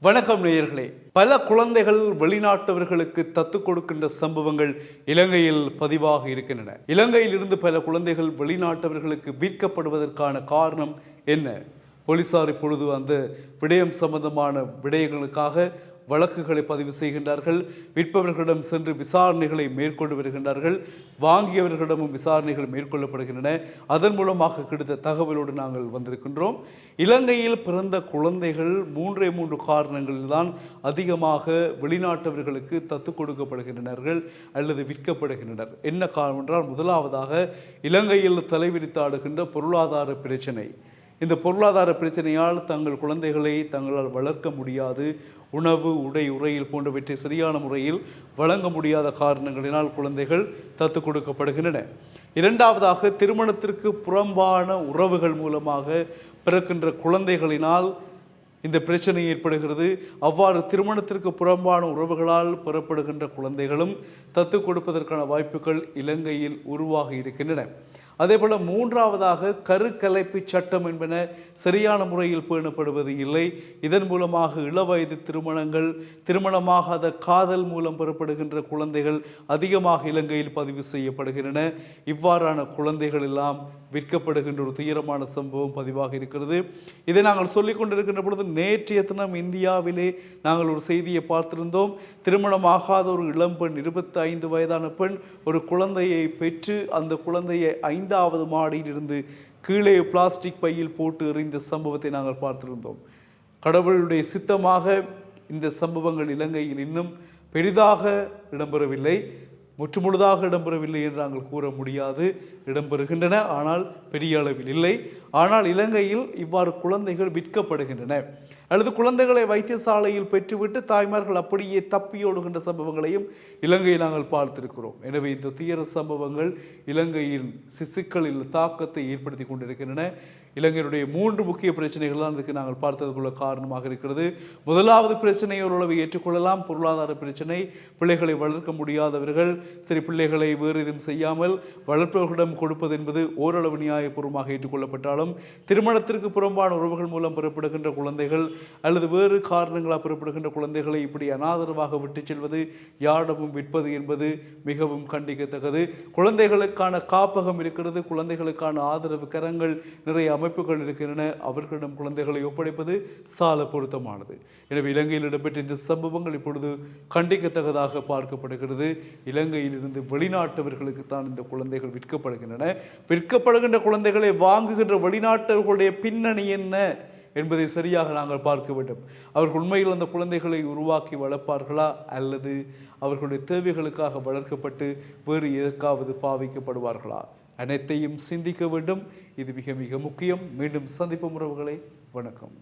வணக்கம் நேயர்களே. பல குழந்தைகள் வெளிநாட்டவர்களுக்கு தத்து கொடுக்கின்ற சம்பவங்கள் இலங்கையில் பதிவாக இருக்கின்றன. இலங்கையில் இருந்து பல குழந்தைகள் வெளிநாட்டவர்களுக்கு விற்கப்படுவதற்கான காரணம் என்ன? போலீசார் இப்பொழுது அந்த விடயம் சம்பந்தமான விடயங்களுக்காக வழக்குகளை பதிவு செய்கின்றார்கள். விற்பவர்களிடம் சென்று விசாரணைகளை மேற்கொண்டு வருகின்றார்கள். வாங்கியவர்களிடமும் விசாரணைகள் மேற்கொள்ளப்படுகின்றன. அதன் மூலமாக கிடைத்த தகவலோடு நாங்கள் வந்திருக்கின்றோம். இலங்கையில் பிறந்த குழந்தைகள் மூன்றே மூன்று காரணங்களில்தான் அதிகமாக வெளிநாட்டவர்களுக்கு தத்து கொடுக்கப்படுகின்றனர்கள் அல்லது விற்கப்படுகின்றனர். என்ன காரணம் என்றால் முதலாவதாக இலங்கையில் தலைவிரித்தாடுகின்ற பொருளாதார பிரச்சனை. இந்த பொருளாதார பிரச்சனையால் தங்கள் குழந்தைகளை தங்களால் வளர்க்க முடியாது. உணவு உடை உரையில் போன்றவற்றை சரியான முறையில் வழங்க முடியாத காரணங்களினால் குழந்தைகள் தத்து கொடுக்கப்படுகின்றன. இரண்டாவதாக திருமணத்திற்கு புறம்பான உறவுகள் மூலமாக பிறக்கின்ற குழந்தைகளினால் இந்த பிரச்சனை ஏற்படுகிறது. அவ்வாறு திருமணத்திற்கு புறம்பான உறவுகளால் பெறப்படுகின்ற குழந்தைகளும் தத்து கொடுப்பதற்கான வாய்ப்புகள் இலங்கையில் உருவாகி இருக்கின்றன. அதே போல் மூன்றாவதாக கருக்கலைப்பு சட்டம் என்பன சரியான முறையில் பேணப்படுவது இல்லை. இதன் மூலமாக இளவயது திருமணங்கள் திருமணமாகாத காதல் மூலம் பெறப்படுகின்ற குழந்தைகள் அதிகமாக இலங்கையில் பதிவு செய்யப்படுகின்றன. இவ்வாறான குழந்தைகள் எல்லாம் விற்கப்படுகின்ற ஒரு துயரமான சம்பவம் பதிவாக இருக்கிறது. இதை நாங்கள் சொல்லிக் கொண்டிருக்கின்ற பொழுது நேற்றைய தினம் இந்தியாவிலே நாங்கள் ஒரு செய்தியை பார்த்திருந்தோம். திருமணமாகாத ஒரு இளம்பெண் இருபத்தி ஐந்து வயதான பெண் ஒரு குழந்தையை பெற்று அந்த குழந்தையை ஐந்து ஐந்தாவது மாடியிலிருந்து கீழே பிளாஸ்டிக் பையில் போட்டு எறிந்த சம்பவத்தை நாங்கள் பார்த்திருந்தோம். கடவுளுடைய சித்தமாக இந்த சம்பவங்கள் இலங்கையில் இன்னும் பெரிதாக இடம்பெறவில்லை. முற்றுமுழுதாக இடம்பெறவில்லை என்று நாங்கள் கூற முடியாது. இடம்பெறுகின்றன ஆனால் பெரிய அளவில் இல்லை. ஆனால் இலங்கையில் இவ்வாறு குழந்தைகள் விற்கப்படுகின்றன. அல்லது குழந்தைகளை வைத்தியசாலையில் பெற்றுவிட்டு தாய்மார்கள் அப்படியே தப்பியோடுகின்ற சம்பவங்களையும் இலங்கையில் நாங்கள் பார்த்திருக்கிறோம். எனவே இந்த துயர சம்பவங்கள் இலங்கையின் சிசுக்களில் தாக்கத்தை ஏற்படுத்தி கொண்டிருக்கின்றன. இலங்கையினுடைய மூன்று முக்கிய பிரச்சனைகள் தான் இதுக்கு நாங்கள் பார்த்ததுக்குள்ள காரணமாக இருக்கிறது. முதலாவது பிரச்சனை ஓரளவு ஏற்றுக்கொள்ளலாம். பொருளாதார பிரச்சனை பிள்ளைகளை வளர்க்க முடியாதவர்கள் சரி பிள்ளைகளை வேறு எதுவும் செய்யாமல் வளர்ப்பவர்களிடம் கொடுப்பது என்பது ஓரளவு நியாயபூர்வமாக ஏற்றுக்கொள்ளப்பட்டாலும் திருமணத்திற்கு புறம்பான உறவுகள் மூலம் பெறப்படுகின்ற குழந்தைகள் அல்லது வேறு காரணங்களாக பெறப்படுகின்ற குழந்தைகளை இப்படி அனாதரவாக விட்டுச் செல்வது யாரிடமும் விற்பது என்பது மிகவும் கண்டிக்கத்தக்கது. குழந்தைகளுக்கான காப்பகம் இருக்கிறது. குழந்தைகளுக்கான ஆதரவு கரங்கள் நிறைய அமைப்புகள் இருக்கின்றன அவர்களிடம் குழந்தைகளை ஒப்படைப்பது சால பொருத்தமானது. எனவே இலங்கையில் இடம்பெற்ற இந்த சம்பவங்கள் இப்பொழுது கண்டிக்கத்தக்கதாக பார்க்கப்படுகிறது. இலங்கையிலிருந்து வெளிநாட்டவர்களுக்கு தான் இந்த குழந்தைகள் விற்கப்படுகின்றன. விற்கப்படுகின்ற குழந்தைகளை வாங்குகின்ற வெளிநாட்டவர்களுடைய பின்னணி என்ன என்பதை சரியாக நாங்கள் பார்க்க வேண்டும். அவர்கள் உண்மையில் அந்த குழந்தைகளை உருவாக்கி வளர்ப்பார்களா? அல்லது அவர்களுடைய தேவைகளுக்காக வளர்க்கப்பட்டு வேறு எதற்காவது பாவிக்கப்படுவார்களா? அனைத்தையும் சிந்திக்க வேண்டும். இது மிக மிக முக்கியம். மீண்டும் சந்திப்பு உறவுகளை. வணக்கம்.